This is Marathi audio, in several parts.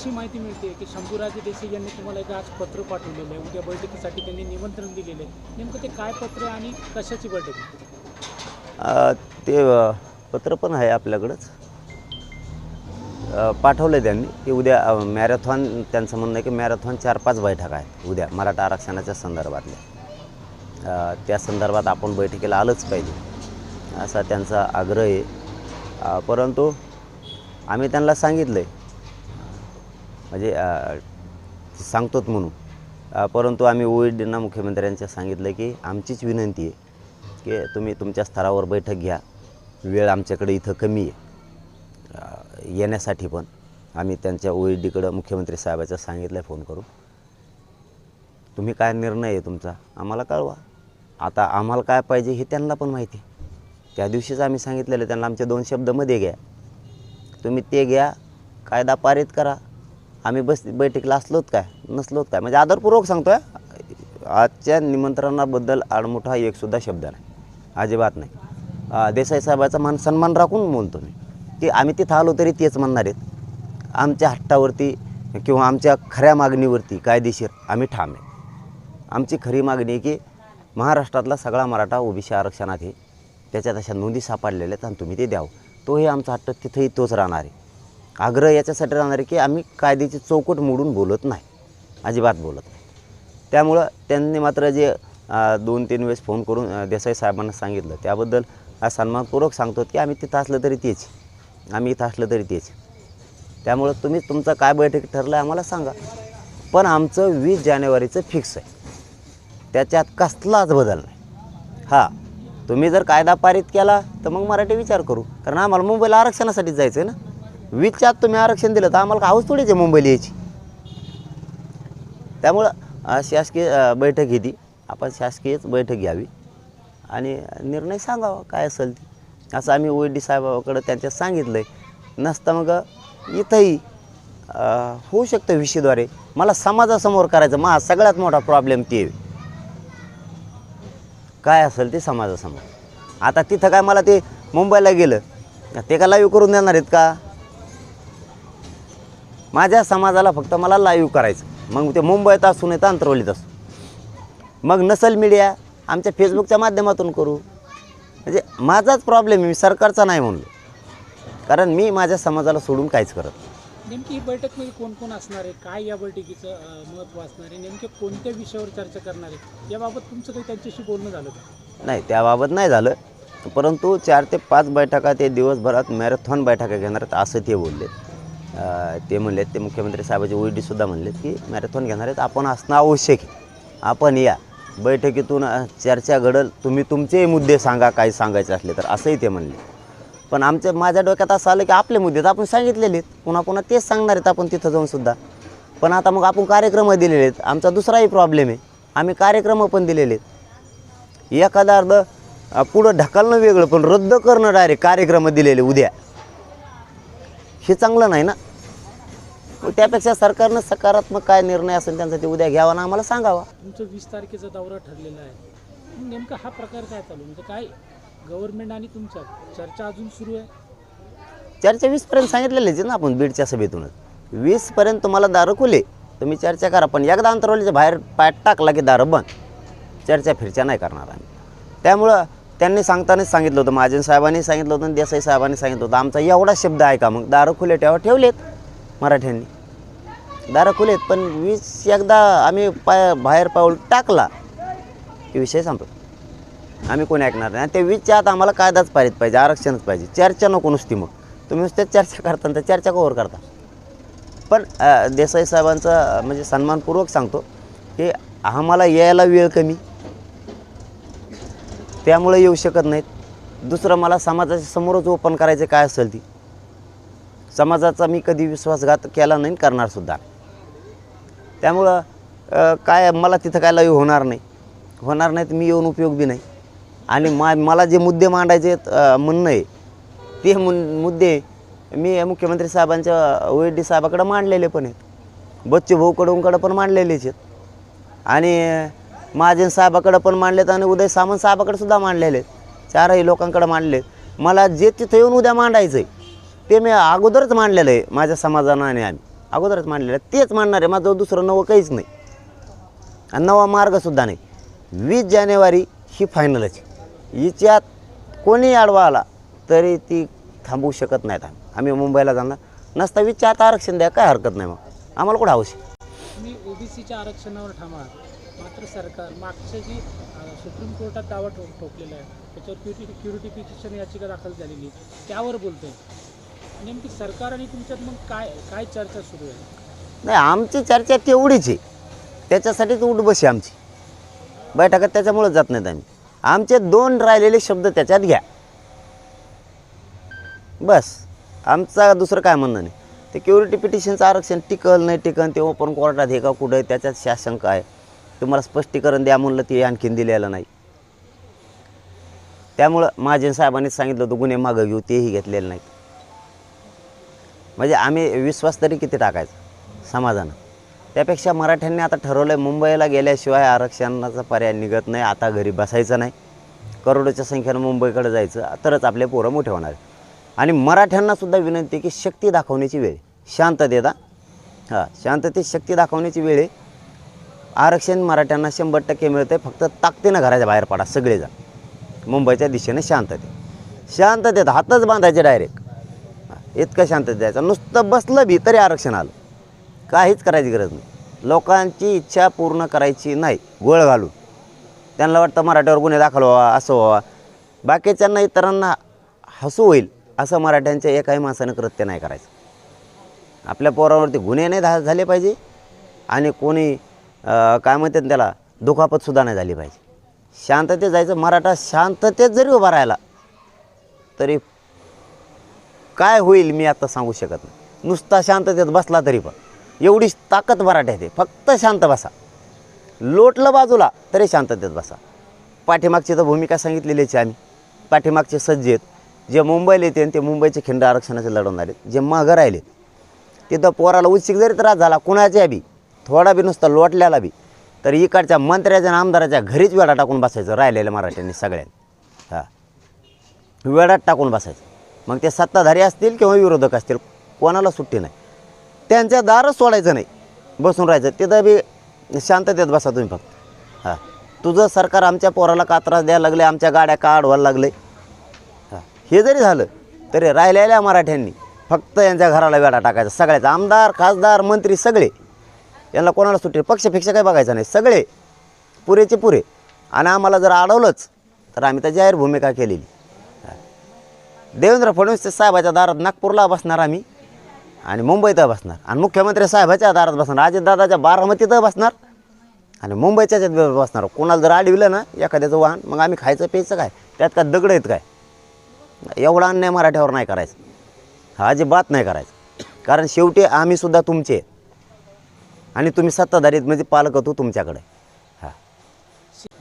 अशी माहिती मिळते की शंभूराजे देसाई यांनी तुम्हाला एक आज पत्र पाठवलेलं आहे. उद्या बैठकीसाठी त्यांनी निमंत्रण दिलेलं आहे. नेमकं ते काय पत्र आहे आणि कशाची बैठक ते पत्र पण आहे आपल्याकडंच. पाठवलं पाठवलं त्यांनी की उद्या मॅरेथॉन त्यांचं म्हणणं आहे की मॅरेथॉन चार पाच बैठका आहेत उद्या मराठा आरक्षणाच्या संदर्भातल्या. त्या संदर्भात आपण बैठकीला आलंच पाहिजे. असा त्यांचा आग्रह आहे. परंतु आम्ही त्यांना सांगितलं आहे म्हणजे सांगतोच म्हणून. परंतु आम्ही ओईडींना मुख्यमंत्र्यांच्या सांगितलं की आमचीच विनंती आहे की तुम्ही तुमच्या स्तरावर बैठक घ्या. वेळ आमच्याकडे इथं कमी आहे. येण्यासाठी पण आम्ही त्यांच्या ओ डीकडं मुख्यमंत्री साहेबाचं सांगितलं आहे फोन करून तुम्ही काय निर्णय आहे तुमचा? आम्हाला कळवा. आता आम्हाला काय पाहिजे हे त्यांना पण माहिती आहे. त्या दिवशीच आम्ही सांगितलेलं त्यांना आमचे दोन शब्दमध्ये घ्या. तुम्ही ते घ्या कायदा पारित करा. आम्ही बस बैठकीला असलोत काय? नसलोत काय? म्हणजे आदरपूर्वक सांगतोय आजच्या निमंत्रणाबद्दल आडमुठा एकसुद्धा शब्द नाही. अजिबात नाही. देसाई साहेबाचा मान सन्मान राखून बोलतो मी. की आम्ही तिथं आलो तरी तेच म्हणणार आहेत. आमच्या हट्टावरती किंवा आमच्या खऱ्या मागणीवरती कायदेशीर आम्ही ठाम आहे. आमची खरी मागणी आहे की महाराष्ट्रातला सगळा मराठा ओबीसी आरक्षणात आहे. त्याच्यात अशा नोंदी सापडलेल्या आहेत आणि तुम्ही ते द्यावं. तोही आमचा हट्ट तिथंही तोच राहणार आहे. आग्रह याच्यासाठी राहणार आहे की आम्ही कायद्याची चौकट मोडून बोलत नाही. अजिबात बोलत नाही. त्यामुळं त्यांनी मात्र जे दोन तीन वेळेस फोन करून देसाई साहेबांना सांगितलं. त्याबद्दल सन्मानपूर्वक सांगतो की आम्ही तिथं असलं तरी तेच. आम्ही इथं असलं तरी तेच. त्यामुळं तुम्ही तुमचं काय बैठक ठरलं आहे आम्हाला सांगा. पण आमचं वीस जानेवारीचं फिक्स आहे. त्याच्यात कसलाच बदल नाही. हां तुम्ही जर कायदा पारित केला तर मग मराठी विचार करू. कारण आम्हाला मुंबईला आरक्षणासाठी जायचं आहे ना? वीसच्या आत तुम्ही आरक्षण दिलं तर आम्हाला हाऊस थोडीच आहे मुंबईला यायची. त्यामुळं शासकीय बैठक घेती आपण शासकीयच बैठक घ्यावी. आणि निर्णय सांगावा काय असेल ते. असं आम्ही ओ डी साहेबाकडं त्यांच्या सांगितलं आहे नसता मग इथंही होऊ शकतं विषयद्वारे मला समाजासमोर करायचं मा सगळ्यात मोठा प्रॉब्लेम ते. काय असेल ते समाजासमोर. आता तिथं काय मला ते मुंबईला गेलं. ते का लाईव्ह करून देणार आहेत का? माझ्या समाजाला फक्त मला लाईव्ह करायचं. मग ते मुंबईत असू नाही तर अंतरवलीत असू मग नसल मीडिया आमच्या फेसबुकच्या माध्यमातून करू. म्हणजे माझाच प्रॉब्लेम आहे मी सरकारचा नाही म्हणलो. कारण मी माझ्या समाजाला सोडून काहीच करत. नेमकी ही बैठक म्हणजे कोण कोण असणार आहे? काय या बैठकीचं महत्त्व असणार आहे? नेमके कोणत्या विषयावर चर्चा करणार आहे याबाबत तुमचं काही त्यांच्याशी बोलणं झालं का? नाही त्याबाबत नाही झालं. परंतु चार ते पाच बैठका ते दिवसभरात मॅरेथॉन बैठका घेणार आहेत असं ते बोलले. ते म्हणलेत ते मुख्यमंत्री साहेबाचे ओईडीसुद्धा म्हणले म्हणलेत की मॅरेथॉन घेणार आहेत आपण असणं आवश्यक आहे. आपण या. बैठकीतून चर्चा घडल तुम्ही तुमचे मुद्दे सांगा काही सांगायचे असले तर असंही ते म्हणले. पण आमच्या माझ्या डोक्यात असं आलं की आपले मुद्दे तर आपण सांगितलेले आहेत. पुन्हा पुन्हा तेच सांगणार आहेत आपण तिथं जाऊनसुद्धा पण आता मग आपण कार्यक्रम दिलेले आहेत. आमचा दुसराही प्रॉब्लेम आहे. आम्ही कार्यक्रम पण दिलेले आहेत. एखादा अर्ध पुढं ढकलणं वेगळं पण रद्द करणं डायरेक्ट कार्यक्रम दिलेले उद्या. हे चांगलं नाही ना? मग त्यापेक्षा सरकारनं सकारात्मक काय निर्णय असेल त्यांचा ते उद्या घ्यावा ना आम्हाला सांगावा. तुमचं वीस तारखेचा दौरा ठरलेला आहे. नेमका हा प्रकार काय चालू? म्हणजे काय गव्हर्नमेंट आणि तुमचा चर्चा अजून सुरू आहे? चर्चा वीसपर्यंत सांगितलेलेच आहे ना आपण बीडच्या सभेतूनच. वीसपर्यंत तुम्हाला दारं खुले तुम्ही चर्चा करा. पण एकदा अंतरवलीच्या बाहेर पाय टाकला की दारं बंद. चर्चा फिरच्या नाही करणार आम्ही. त्यामुळं त्यांनी सांगतानाच सांगितलं होतं महाजन साहेबांनी सांगितलं होतं आणि देसाई साहेबांनी सांगितलं होतं. आमचा एवढा शब्द आहे का मग? दारं खुले ठेवा ठेवलेत मराठ्यांनी. दारं खुलेत पण वीस एकदा आम्ही पाय बाहेर पाऊल टाकला की विषय संपला. आम्ही कोणी ऐकणार नाही. आणि ते वीसच्या आत आम्हाला कायदाच पाहिजे पाहिजे आरक्षणच पाहिजे. चर्चा नको नुसती मग. तुम्ही नुसत्या चर्चा करता तर चर्चा कवर करता. पण देसाई साहेबांचा म्हणजे सन्मानपूर्वक सांगतो की आम्हाला यायला वेळ कमी. त्यामुळे येऊ शकत नाहीत. दुसरं मला समाजाच्या समोरच ओपन करायचं काय असेल ती. समाजाचा मी कधी विश्वासघात केला नाही करणारसुद्धा त्यामुळं काय मला तिथं काय लाईव्ह होणार नाही. होणार नाहीत मी येऊन उपयोग बी नाही. आणि मा मला जे मुद्दे मांडायचे आहेत, म्हणणं आहे ते मु मुद्दे मी मुख्यमंत्री साहेबांच्या ओ डी मांडलेले पण आहेत. बच्चे भाऊकडूनकडं पण मांडलेलेच आहेत. आणि महाजन साहेबाकडं पण मांडलेत आणि उदय सामंत साहेबाकडे सुद्धा मांडलेले आहेत. चारही लोकांकडे मांडले मला जे तिथं येऊन उद्या मांडायचं आहे ते मी अगोदरच मांडलेलं आहे माझ्या समाजानं आणि आम्ही. अगोदरच मांडलेलं आहे. तेच मांडणार आहे. माझं दुसरं नवं काहीच नाही. आणि नवा मार्गसुद्धा नाही. वीस जानेवारी ही फायनलच हिच्यात कोणी आडवा आला तरी ती थांबवू शकत नाहीत आम्ही. आम्ही मुंबईला जाणार. नसता वीसच्या आता आरक्षण द्या काय हरकत नाही मग. आम्हाला कुठं आवश्यक तुम्ही ओबीसीच्या आरक्षणावर थांबा मात्र सरकार मागच्या जी सुप्रीम कोर्टात दावा ठो ठोकलेला आहे त्याच्यावर क्युरिटी क्युरिटिफिकेशन याचिका दाखल झालेली त्यावर बोलतोय. नेमकी सरकार आणि तुमच्यात मग काय काय चर्चा सुरू आहे? नाही आमची चर्चा तेवढीच आहे. त्याच्यासाठीच उठबशी आमची. बैठकात त्याच्यामुळेच जात नाहीत आम्ही. आमचे दोन राहिलेले शब्द त्याच्यात घ्या. बस. आमचा दुसरं काय म्हणणं नाही. ते क्युरिटी पिटिशनचं आरक्षण टिकल नाही टिकल ते ओपन कोर्टात हे का कुठं आहे त्याच्यात शासन काय तुम्हाला स्पष्टीकरण द्या म्हणलं ते आणखीन दिलेलं नाही. त्यामुळं महाजन साहेबांनी सांगितलं होतं गुन्हे मागं घेऊ तेही घेतलेलं नाही म्हणजे आम्ही विश्वास तरी किती टाकायचा? समाजानं. त्यापेक्षा मराठ्यांनी आता ठरवलं आहे मुंबईला गेल्याशिवाय आरक्षणाचा पर्याय निघत नाही आता घरी बसायचं नाही. करोडोच्या संख्येनं मुंबईकडे जायचं तरच आपले पोरं मोठे होणार. आणि मराठ्यांनासुद्धा विनंती की शक्ती दाखवण्याची वेळ आहे. शांततेत हां. शांततेत शक्ती दाखवण्याची वेळ आहे. आरक्षण मराठ्यांना शंभर टक्के मिळतं आहे फक्त ताकदीनं घराच्या बाहेर पडा सगळेजण. मुंबईच्या दिशेने शांतते. शांततेत हातच बांधायचे डायरेक्ट इतकं शांततेत द्यायचं नुसतं बसलं बी तरी आरक्षण आलं. काहीच करायची गरज नाही. लोकांची इच्छा पूर्ण करायची नाही. गोळ घालून. त्यांना वाटतं मराठ्यावर गुन्हे दाखल व्हावा असं व्हावा. बाकीच्यांना इतरांना हसू होईल असं मराठ्यांच्या एकाही माणसानं कृत्य नाही करायचं. आपल्या पोरावरती गुन्हे नाही झाले पाहिजे. आणि कोणी काय म्हणतात त्याला? दुखापतसुद्धा नाही झाली पाहिजे. शांततेत जायचं मराठा शांततेत जरी उभा राहिला तरी काय होईल मी आता सांगू शकत नाही. नुसता शांततेत बसला तरी पण. एवढीच ताकद मराठ्यात आहे. फक्त शांत बसा. लोटलं बाजूला तरी शांततेत बसा. पाठीमागची तर भूमिका सांगितलेलीच आहे आम्ही. पाठीमागचे सज्ज आहेत. जे मुंबईला येते आणि ते मुंबईचे खिंड आरक्षणाचे लढवणार आहेत. जे मागं राहिले. तिथं पोराला उच्चिक जरी त्रास झाला कुणाच्या बी. थोडा बी नुसता लोटल्याला बी. तर इकडच्या मंत्र्याच्या आमदाराच्या घरीच वेळा टाकून बसायचं राहिलेल्या मराठ्यांनी सगळ्यांनी. हां. वेळात टाकून बसायचं. मग ते सत्ताधारी असतील किंवा विरोधक असतील कोणाला सुट्टी नाही. त्यांच्या दारच सोडायचं नाही. बसून राहायचं. तिथं बी शांततेत बसा तुम्ही फक्त. हां. तुझं सरकार आमच्या पोराला का त्रास द्यायला लागले आमच्या गाड्या का अडवायला लागले हां. हे जरी झालं तरी राहिलेल्या मराठ्यांनी फक्त यांच्या घराला वेळा टाकायचा. सगळ्याचा आमदार खासदार मंत्री सगळे यांना कोणाला सुट्टी पक्षपेक्ष काही बघायचं नाही. सगळे पुरेचे पुरे. आणि आम्हाला जर अडवलंच तर आम्ही तर जाहीर भूमिका केलेली. देवेंद्र फडणवीस साहेबाच्या दारात नागपूरला बसणार आम्ही आणि मुंबईत बसणार. आणि मुख्यमंत्री साहेबाच्या दारात बसणार. अजितदादाच्या बारामतीत बसणार आणि मुंबईच्या बसणार. कोणाला जर अडविलं ना एखाद्याचं वाहन मग आम्ही खायचं प्यायचं काय? त्यात काय दगड आहेत काय? एवढा अन्याय मराठ्यावर नाही करायचं. हा अजिबात नाही करायचं. कारण शेवटी आम्हीसुद्धा तुमचे. आहेत. आणि तुम्ही सत्ताधारीत म्हणजे पालक होतो तुमच्याकडे. हां.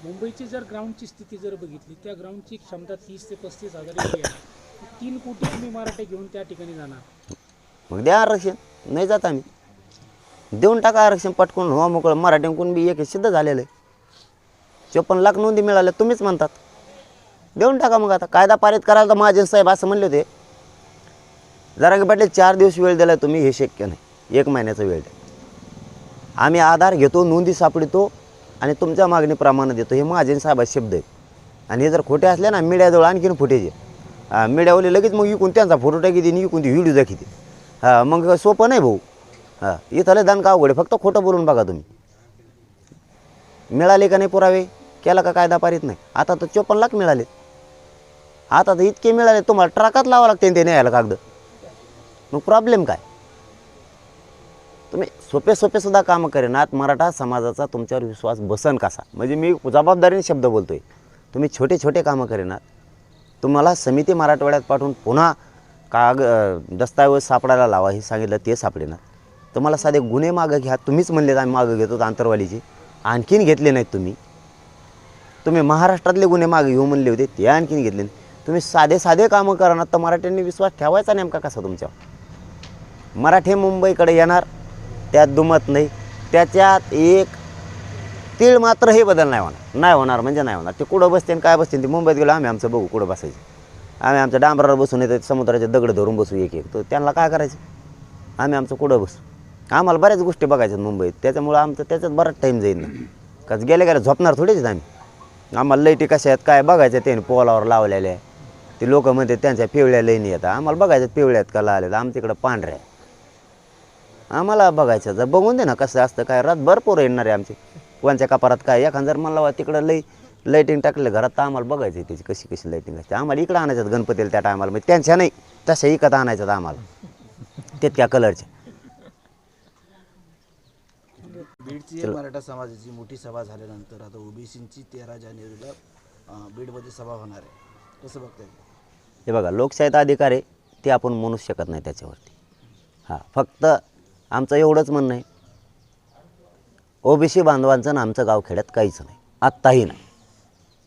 मुंबईची जर ग्राउंडची स्थिती जर बघितली त्या ग्राउंडची क्षमता तीस ते पस्तीस हजार आहे. तीन कोटी तुम्ही मराठे घेऊन त्या ठिकाणी जाणार. मग द्या आरक्षण. नाही जात आम्ही. देऊन टाका आरक्षण पटकून. हो मोकळं. मराठ्यांकडून बी एक सिद्ध झालेलं आहे. चोपन्न लाख नोंदी मिळाल्या तुम्हीच म्हणतात. देऊन टाका मग आता. कायदा पारित करायला तर महाजन साहेब असं म्हणले होते. जरांगे पाटील चार दिवस वेळ दिला तुम्ही हे शक्य नाही. एक महिन्याचा वेळ द्या. आम्ही आधार घेतो नोंदी सापडतो आणि तुमच्या मागणीप्रमाणे देतो. हे महाजन साहेबाचे शब्द आहेत. आणि हे जर खोटे असले ना मीडियाजवळ आणखीन फुटेज आहे. मीडियावाले लगेच मग इकून त्यांचा फोटो टाकी देईन इकून ती व्हिडिओ दाखवते हां मग सोपं नाही भाऊ. हां इथं दान का अवघड आहे. फक्त खोटं बोलून बघा तुम्ही. मिळाले का नाही पुरावे? केला का कायदा पारित नाही? आता तर चोपन्न लाख मिळाले. आता तर इतके मिळाले तुम्हाला ट्रकात लावा लागते ते न्यायला कागद. मग प्रॉब्लेम काय? तुम्ही सोपे सोपे सुद्धा कामं करेनात. मराठा समाजाचा तुमच्यावर विश्वास बसन कसा? म्हणजे मी जबाबदारीने शब्द बोलतो आहे तुम्ही छोटे छोटे कामं करेनात. तुम्हाला समिती मराठवाड्यात पाठवून पुन्हा काग दस्तावेज सापडायला लावा हे सांगितलं ते सापडेनात. तुम्हाला साधे गुन्हे मागं घ्या. तुम्हीच म्हणले आम्ही मागं घेतो आंतरवालीचे. आणखीन घेतले नाहीत तुम्ही. तुम्ही महाराष्ट्रातले गुन्हे मागे घेऊ म्हणले होते ते आणखीन घेतले नाही तुम्ही साधे साधे कामं करणार तर मराठ्यांनी विश्वास ठेवायचा नेमका कसा तुमच्यावर? मराठी मुंबईकडे येणार त्यात दुमत नाही. त्याच्यात एक तीळ मात्र हे बदल नाही होणार. नाही होणार म्हणजे नाही होणार. ते कुठं बसते आणि काय बसते ते मुंबईत गेलो आम्ही आमचं बघू कुठं बसायचं. आम्ही आमच्या डांबरावर बसून येतो समुद्राचे दगड धरून बसू एक एक. तर त्यांना काय करायचं? आम्ही आमचं कुठं बसू? आम्हाला बऱ्याच गोष्टी बघायच्यात मुंबईत. त्याच्यामुळं आमचं त्याच्यात बराच टाईम जाईल ना. का गेल्या गेल्या झोपणार थोडीच आम्ही. आम्हाला लैटी कशा आहेत काय बघायचं त्याने पोलावर लावलेल्या ते लोक म्हणते त्यांच्या पिवळ्या लईनी येतात आम्हाला बघायचं पिवळ्यात का लावल्या आमच्या इकडं पांढऱ्या आहे. आम्हाला बघायचं. जर बघून दे ना कसं असतं काय रात भरपूर येणार आहे आमचे. कोणच्या कपारात काय एखादं जर मला वा तिकडं लई लाईटिंग टाकलं घरात तर आम्हाला बघायचं आहे त्याची कशी कशी लाईटिंग असते. आम्हाला इकडं आणायचं गणपतीला त्या टायमाला म्हणजे त्यांच्या नाही तशा इकत आणायचं आम्हाला. तितक्या कलरच्या बीडची मराठा समाजाची मोठी सभा झाल्यानंतर आता ओबीसीची तेरा जानेवारीला बीडमध्ये सभा होणार आहे. कसं बघताय? हे बघा लोकशाहीत अधिकार आहे ते आपण म्हणू शकत नाही त्याच्यावरती. हां फक्त आमचं एवढंच म्हणणं आहे. ओबीसी बांधवांचं ना आमचं गावखेड्यात काहीच नाही. आत्ताही नाही.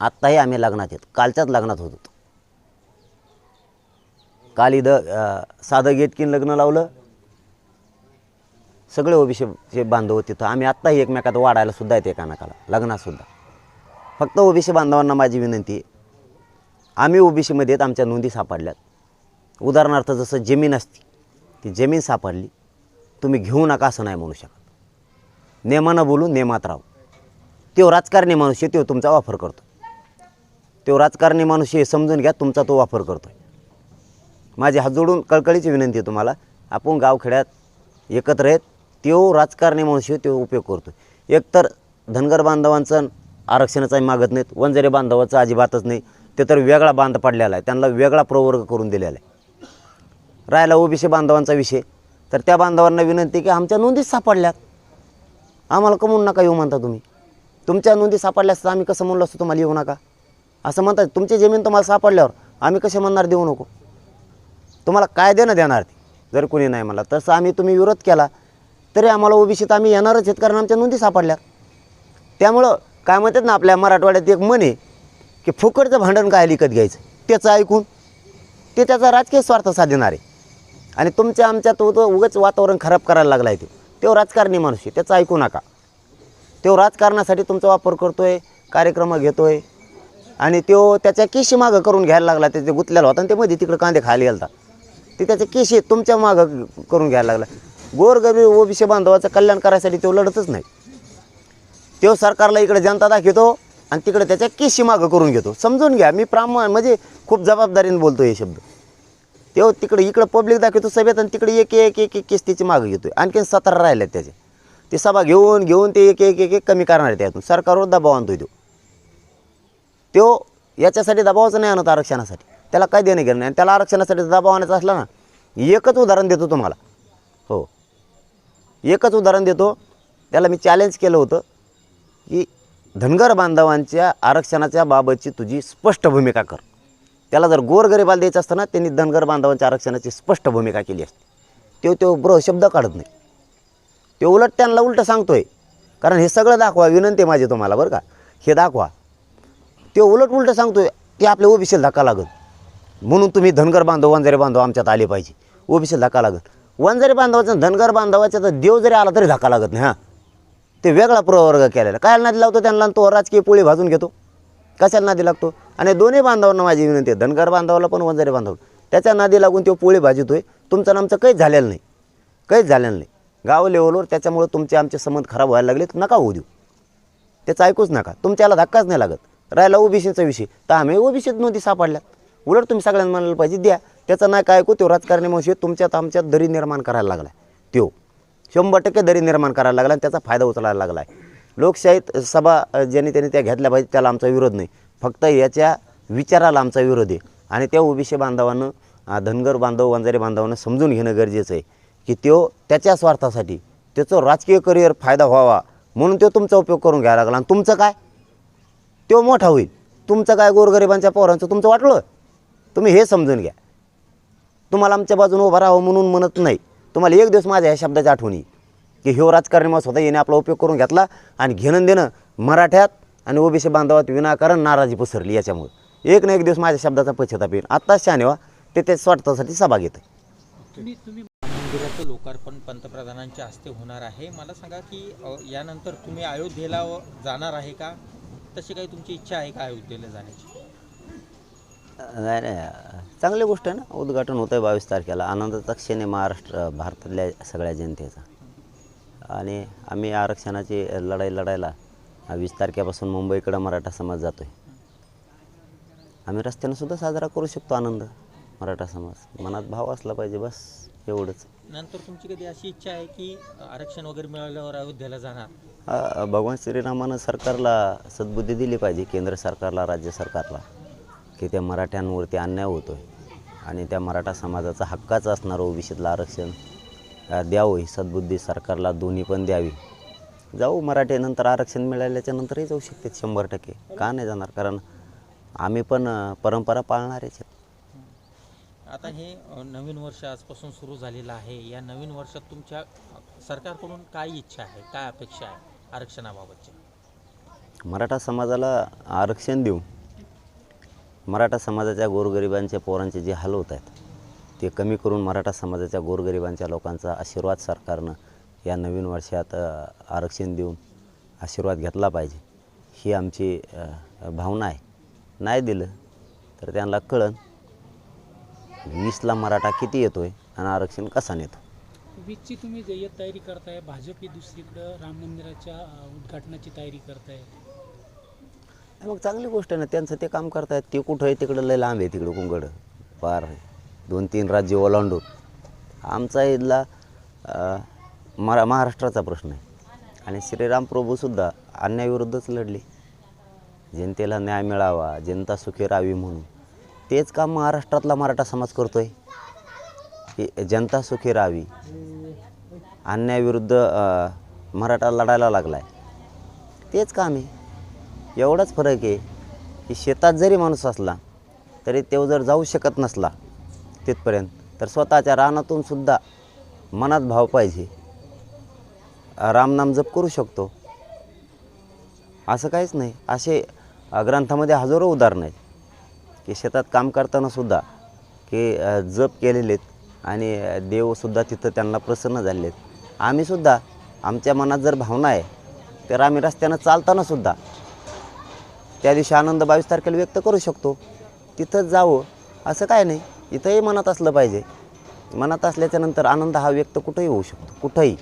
आत्ताही आम्ही लग्नात येत कालच्याच लग्नात होत होतो. काल इथं साधं गेटकीन लग्न लावलं. सगळे ओबीसीचे बांधव तिथं. आम्ही आत्ताही एकमेकात वाढायला सुद्धा येते एकामेकाला. लग्नातसुद्धा फक्त ओबीसी बांधवांना माझी विनंती आहे. आम्ही ओबीसीमध्ये आहेत आमच्या नोंदी सापडल्यात. उदाहरणार्थ जसं जमीन असती ती जमीन सापडली. तुम्ही घेऊ नका असं नाही म्हणू शकत. नेमानं बोलून नेमात राहू. तो राजकारणी माणूस आहे तो तुमचा वापर करतो तो राजकारणी माणूस हे समजून घ्या तुमचा तो वापर करतो माझी हात जोडून कळकळीची विनंती आहे तुम्हाला. आपण गावखेड्यात एकत्र आहेत तो राजकारणी माणूस आहे तो उपयोग करतो एकतर धनगर बांधवांचं आरक्षणाचाही मागत नाहीत वंजरे बांधवाचं अजिबातच नाही. ते तर वेगळा बांध पडलेला आहे त्यांना वेगळा प्रवर्ग करून दिलेला आहे. राहिला ओबीसी बांधवांचा विषय. तर त्या बांधवांना विनंती की आमच्या नोंदीच सापडल्यात. आम्हाला कमवून नका येऊ म्हणता तुम्ही. तुमच्या नोंदी सापडल्यास तर आम्ही कसं म्हणलो असतो तुम्हाला येऊ नका? असं म्हणतात तुमची जमीन तुम्हाला सापडल्यावर आम्ही कसे म्हणणार देऊ नको? तुम्हाला काय देणं देणार ते जर कोणी नाही म्हणला. तसं आम्ही तुम्ही विरोध केला तरी आम्हाला ओबीसीत आम्ही येणारच आहेत कारण आमच्या नोंदी सापडल्या. त्यामुळं काय म्हणतात ना आपल्या मराठवाड्यात एक मन आहे की फुकटचं भांडण काय लिखत घ्यायचं? त्याचं ऐकून ते त्याचा राजकीय स्वार्थ साधणार. आहे आणि तुमच्या आमच्या तो तो उगाच वातावरण खराब करायला लागला आहे तो. तो राजकारणी माणूस आहे त्याचं ऐकू नका. तो राजकारणासाठी तुमचा वापर करतो आहे कार्यक्रम घेतो आहे आणि तो त्याच्या केशी मागं करून घ्यायला लागला त्याचे गुतलेला होता आणि ते मध्ये तिकडे कांदे खायला गेलता. ते त्याचे केशी तुमच्या मागं करून घ्यायला लागला. गोरगरीब ओबीसी बांधवाचं कल्याण करायसाठी तो लढतच नाही. तो सरकारला इकडे जनता दाखवतो आणि तिकडे त्याच्या केशी मागं करून घेतो. समजून घ्या मी प्रामाण म्हणजे खूप जबाबदारीने बोलतो हे शब्द. तो तिकडे इकडं पब्लिक दाखवतो सभेत आणि तिकडे एक एक एक एक किस्तीची मागं घेतो आणखीन सतरा राहिल्यात त्याचे. ते सभा घेऊन घेऊन ते एक एक एक एक कमी करणार आहे त्यातून. सरकारवर दबाव आणतो तो. तो याच्यासाठी दबावाचं नाही आणत आरक्षणासाठी. त्याला काय देणं घेणं नाही. आणि त्याला आरक्षणासाठी दबाव आणायचा असला ना एकच उदाहरण देतो तुम्हाला. हो. एकच उदाहरण देतो. त्याला मी चॅलेंज केलं होतं की धनगर बांधवांच्या आरक्षणाच्या बाबतची तुझी स्पष्ट भूमिका कर. त्याला जर गोरगरिबाला द्यायचं असतं ना त्यांनी धनगर बांधवांच्या आरक्षणाची स्पष्ट भूमिका केली असते. तो तो ब्र शब्द काढत नाही. ते उलट त्यांना उलटं सांगतोय. कारण हे सगळं दाखवा विनंती माझी तुम्हाला बरं का? हे दाखवा. ते उलट उलटं सांगतोय ते आपल्या ओबीसीला धक्का लागत म्हणून तुम्ही धनगर बांधव वंजारी बांधव आमच्यात आले पाहिजे. ओबीसीला धक्का लागत वंजारी बांधवाचा धनगर बांधवाचा तर देव जरी आला तरी धक्का लागत नाही हां. ते वेगळा प्रवर्ग केलेला. काय नादी लावतो त्यांना? तो राजकीय पोळी भाजून घेतो. कशाला नादी लागतो? आणि दोन्ही बांधवांना माझी विनंती आहे धनगर बांधवाला पण वंजारी बांधव त्याच्या नादी लागून तो पोळी भाजतोय तुमचं आमचं काहीच झालेलं नाही. काहीच झालेलं नाही. गाव लेवलवर त्याच्यामुळे तुमचे आमचे संबंध खराब व्हायला लागले तर नका होऊ देऊ. त्याचं ऐकूच नका. तुमच्याला धक्काच नाही लागत. राहिला ओबीसीचा विषय. तर आम्ही ओबीसीत नोंदी सापडल्यात. उलट तुम्ही सगळ्यांना म्हणायला पाहिजे द्या. त्याचं नाही काय ऐकू तो राजकारणी मावशी तुमच्यात आमच्यात दरी निर्माण करायला लागला त्यो. शंभर टक्के दरी निर्माण करायला लागला आणि त्याचा फायदा उचलायला लागला आहे लोकशाहीत सभा ज्याने त्याने त्या घेतल्या पाहिजे त्याला आमचा विरोध नाही. फक्त याच्या विचाराला आमचा विरोध आहे. आणि त्या ओबीसी बांधवानं धनगर बांधव वंजारी बांधवानं समजून घेणं गरजेचं आहे की तो त्याच्या स्वार्थासाठी त्याचं राजकीय करिअर फायदा व्हावा म्हणून तो तुमचा उपयोग करून घ्यायला लागला. आणि तुमचं काय? तो मोठा होईल. तुमचं काय गोरगरिबांच्या पोरांचं तुमचं वाटलं? तुम्ही हे समजून घ्या. तुम्हाला आमच्या बाजूने उभं राहावं म्हणून म्हणत नाही. तुम्हाला एक दिवस माझ्या ह्या शब्दाची आठवणी की ह्यो राजकारणी मग स्वतः येणे आपला उपयोग करून घेतला आणि घेणं देणं मराठ्यात आणि ओबीसी बांधवात विनाकारण नाराजी पसरली याच्यामुळे. एक ना एक दिवस माझ्या शब्दाचा पश्चाताप येईल आत्ताच शाने व्हा ते ते स्वार्थासाठी सभा घेत तुम्ही तुम्ही मंदिराचं लोकार्पण पंतप्रधानांच्या हस्ते होणार आहे. मला सांगा की यानंतर तुम्ही अयोध्येला व- जाणार आहे का? तशी काही तुमची इच्छा आहे का अयोध्येला जाण्याची? नाही नाही. चांगली गोष्ट आहे ना. उद्घाटन होतं आहे बावीस तारखेला. आनंदाचा क्षण आहे महाराष्ट्र भारतातल्या सगळ्या जनतेचा. आणि आम्ही आरक्षणाची लढाई लढायला वीस तारखेपासून मुंबईकडं मराठा समाज जातो आहे आम्ही रस्त्यानं सुद्धा साजरा करू शकतो आनंद मराठा समाज. मनात भाव असला पाहिजे बस एवढंच. नंतर तुमची कधी अशी इच्छा आहे की आरक्षण वगैरे मिळाल्यावर अयोध्येला जाणार? भगवान श्रीरामानं सरकारला सद्बुद्धी दिली पाहिजे केंद्र सरकारला राज्य सरकारला की त्या मराठ्यांवरती अन्याय होतो आहे आणि त्या मराठा समाजाचा हक्काचं असणारं ओबीसीतलं आरक्षण. द्यावं ही सद्बुद्धी सरकारला दोन्ही पण द्यावी. जाऊ मराठी नंतर आरक्षण मिळाल्याच्या नंतरही जाऊ शकते शंभर टक्के. का नाही जाणार? कारण आम्ही पण परंपरा पाळणारेच आहेत. आता हे नवीन वर्ष आजपासून सुरू झालेलं आहे. या नवीन वर्षात तुमच्या सरकारकडून काय इच्छा आहे? काय अपेक्षा आहे आरक्षणाबाबतच्या मराठा समाजाला आरक्षण देऊ. मराठा समाजाच्या गोरगरिबांच्या पोरांचे जे हाल होत आहेत ते कमी करून मराठा समाजाच्या गोरगरिबांच्या लोकांचा आशीर्वाद सरकारनं या नवीन वर्षात आरक्षण देऊन आशीर्वाद घेतला पाहिजे. ही आमची भावना आहे. नाही दिलं तर त्यांना कळन वीसला मराठा किती येतो आहे आणि आरक्षण कसा नेतो. वीजची तुम्ही जय्यत तयारी करताय भाजप ही दुसरीकडं राम मंदिराच्या उद्घाटनाची तयारी करताय. मग चांगली गोष्ट आहे ना त्यांचं ते काम करतायत ते कुठं आहे तिकडं लय लांब आहे तिकडं कुंगड पार दोन तीन राज्य ओलांडून. आमचा इथला मरा महाराष्ट्राचा प्रश्न आहे. आणि श्रीराम प्रभूसुद्धा अन्यायाविरुद्धच लढले. जनतेला न्याय मिळावा जनता सुखी राहावी म्हणून. तेच काम महाराष्ट्रातला मराठा समाज करतो आहे की जनता सुखी राहावी. अन्यायाविरुद्ध मराठा लढायला लागला आहे तेच काम आहे. एवढाच फरक आहे की शेतात जरी माणूस असला तरी तो जर जाऊ शकत नसला तिथपर्यंत. तर स्वतःच्या रानातून सुद्धा मनात भाव पाहिजे. रामनाम जप करू शकतो. असं काहीच नाही. असे ग्रंथामध्ये हजारो उदाहरणं आहेत. की शेतात काम करताना सुद्धा की जप केलेले आहेत आणि देवसुद्धा तिथं त्यांना प्रसन्न झालेले आहेत. आम्हीसुद्धा आमच्या मनात जर भावना आहे तर आम्ही रस्त्यानं चालताना सुद्धा त्या दिवशी आनंद बावीस तारखेला व्यक्त करू शकतो. तिथंच जावं असं काय नाही. इथंही मनात असलं पाहिजे. मनात असल्याच्या नंतर आनंद हा व्यक्त कुठंही होऊ शकतो. कुठंही.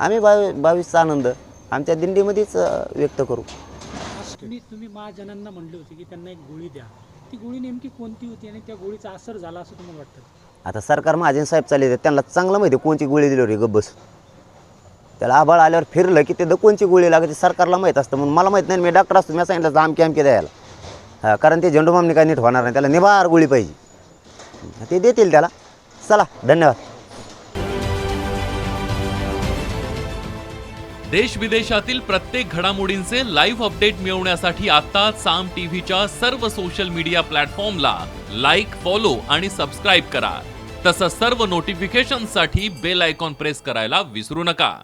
आम्ही बावी बावीसचा आनंद आमच्या दिंडीमध्येच व्यक्त करू. तुम्ही तुम्ही महाजनांना म्हणले होते की त्यांना एक गोळी द्या. ती गोळी नेमकी कोणती होती आणि त्या गोळीचा असर झाला असं तुम्हाला वाटतं? आता सरकार महाजन साहेब चालले त्यांना चांगलं माहिती आहे कोणची गोळी दिली रे गब्बस त्याला आबाळ आल्यावर फिरलं की ते कोणची गोळी लागते सरकारला माहीत असतं म्हणून. मला माहीत नाही मी डॉक्टर असतो मी सांगितलं आमके आमके द्यायला हां कारण ते झेंडूमामने काय नीट होणार नाही त्याला निभार गोळी पाहिजे. ते देतील त्याला. चला धन्यवाद. देश विदेशातील प्रत्येक घडामोडींचे लाईव्ह अपडेट मिळवण्यासाठी आता साम टीव्हीच्या सर्व सोशल मीडिया प्लॅटफॉर्मला लाईक फॉलो आणि सबस्क्राईब करा. तसंच सर्व नोटिफिकेशनसाठी बेल आयकॉन प्रेस करायला विसरू नका.